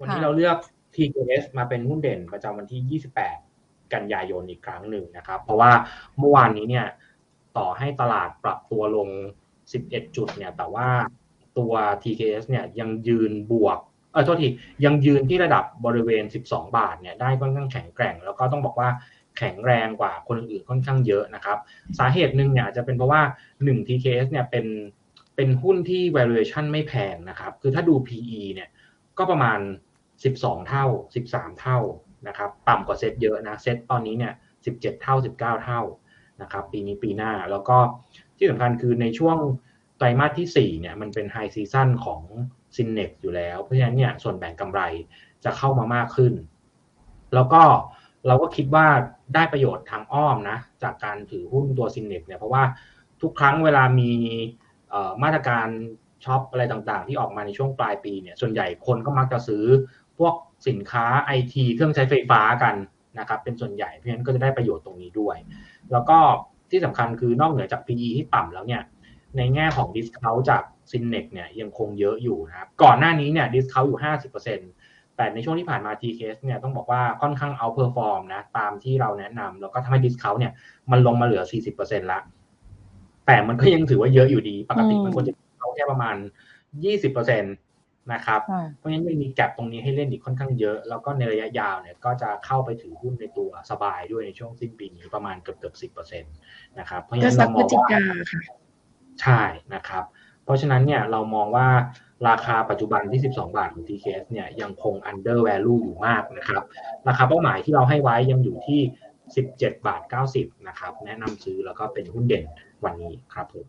วันนี้เราเลือก TKS มาเป็นหุ้นเด่นประจำวันที่ 28 กันยายนอีกครั้งหนึ่งนะครับ เพราะว่าเมื่อวานนี้เนี่ยต่อให้ตลาดปรับตัวลง 11 จุดเนี่ย แต่ว่าตัว TKS เนี่ยยังยืนบวก เออโทษที ยังยืนที่ระดับบริเวณ 12 บาทเนี่ยได้ค่อนข้างแข็งแกร่ง แล้วก็ต้องบอกว่าแข็งแรงกว่าคนอื่นค่อนข้างเยอะนะครับ สาเหตุหนึ่งเนี่ยจะเป็นเพราะว่า 1 TKS เนี่ยเป็น เป็นหุ้นที่ valuation ไม่แพงนะครับ คือถ้าดู PE เนี่ยก็ประมาณ 12 เท่า 13 เท่านะครับ ต่ำกว่าเซ็ตเยอะนะ เซ็ตตอนนี้เนี่ย 17 เท่า 19 เท่านะครับ ปีนี้ปีหน้า แล้วก็ที่สำคัญคือในช่วงไตรมาสที่ 4 เนี่ย มันเป็นไฮซีซันของซินเน็กอยู่แล้ว เพราะฉะนั้นเนี่ย ส่วนแบ่งกำไรจะเข้ามามากขึ้น แล้วก็เราก็คิดว่าได้ประโยชน์ทางอ้อมนะ จากการถือหุ้นตัวซินเน็กเนี่ย เพราะว่าทุกครั้งเวลามี มาตรการช็อปอะไรต่างๆ ที่ออกมาในช่วงปลายปีเนี่ยส่วนใหญ่คนก็มักจะซื้อพวกสินค้าไอทีเครื่องใช้ไฟฟ้ากันนะครับเป็นส่วนใหญ่เพราะฉะนั้นก็จะได้ประโยชน์ตรงนี้ด้วย แล้วก็ที่สำคัญคือนอกเหนือจาก PE ที่ต่ำแล้วเนี่ยในแง่ของ discount จาก s y n n e x เนี่ยยังคงเยอะอยู่นะครับก่อนหน้านี้เนี่ย discount อยู่ 50%แต่ในช่วงที่ผ่านมา TKS เนี่ยต้องบอกว่าค่อนข้าง outperform นะตามที่เราแนะนำแล้วก็ทำให้ discount เนี่ยมันลงมาเหลือ 40%ละ แต่มันก็ยังถือว่าเยอะอยู่ดี ปกติมันควรจะเขาแค่ประมาณ20%นะครับ เพราะฉะนั้นยังมีแกลบตรงนี้ให้เล่นอีกค่อนข้างเยอะ แล้วก็ในระยะยาวเนี่ยก็จะเข้าไปถือหุ้นในตัวสบายด้วยในช่วงสิ้นปีนี้ประมาณเกือบเกือบสิบเปอร์เซ็นตนะครับ เพราะฉะนั้นเรามองว่าใช่นะครับ เพราะฉะนั้นเนี่ยเรามองว่าราคาปัจจุบันที่ 12 บาทของ TKS เนี่ยยังคง under value อยู่มากนะครับ ราคาเป้าหมายที่เราให้ไว้ยังอยู่ที่ 17 บาท 90 นะครับ แนะนำซื้อแล้วก็เป็นหุ้นเด่นวันนี้ครับผม